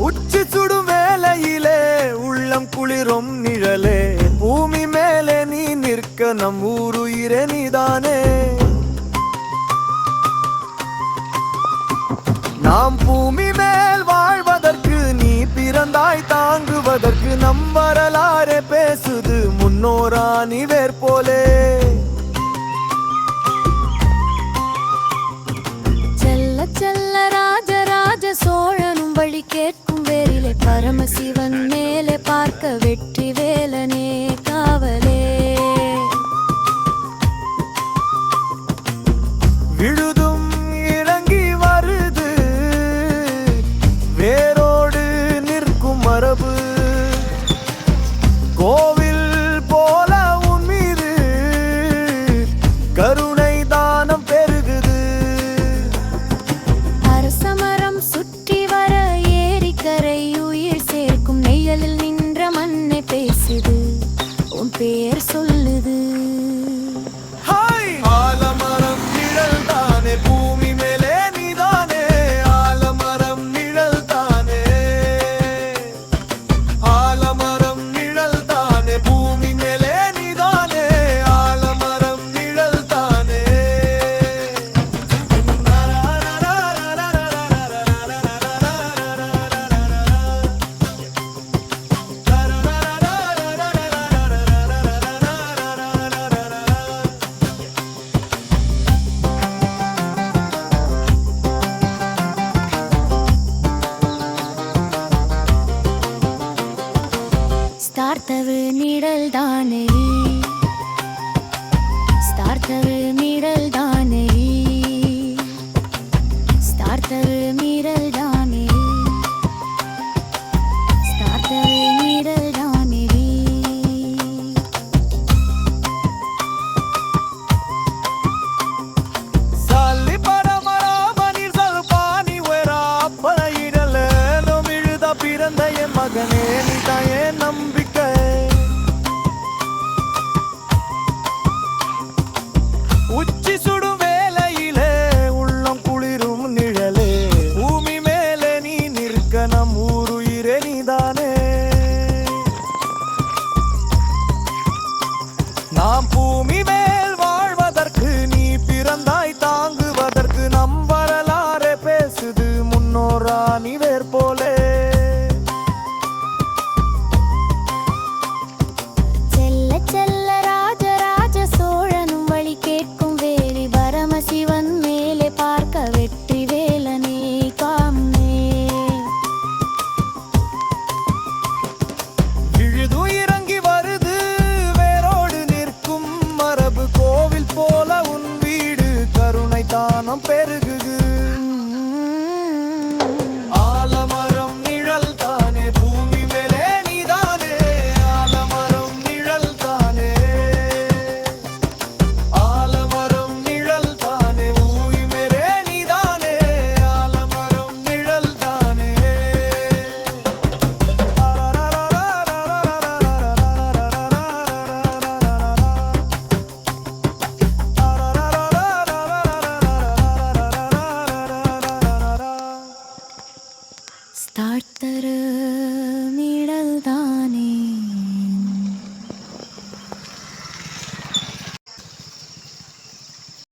உச்சி சுடும் வேலையிலே உள்ளம் குளிரும் நிழலே. பூமி மேலே நீ நிற்க நம் ஊருயிரே நீதானே. நாம் பூமி மேல் வாழ்வதற்கு நீ பிறந்தாய் தாங்குவதற்கு நம் வரலாறே பேசுது முன்னோராணி நீ வேற்போலே செல்ல செல்ல ராஜராஜ சோழனும் வழி கேட்டு I'ma ஸ்தார்த்தவு நிழல் தானே ஸ்தார்த்தவு நிழல் தானே ஸ்தார்த்தவு நிழல் தானே ஸ்தார்த்தவு நிழல் தானே சாலி பரமராமனில் சல்பானி உயரா பல இடல பிறந்த என் ഉച്ച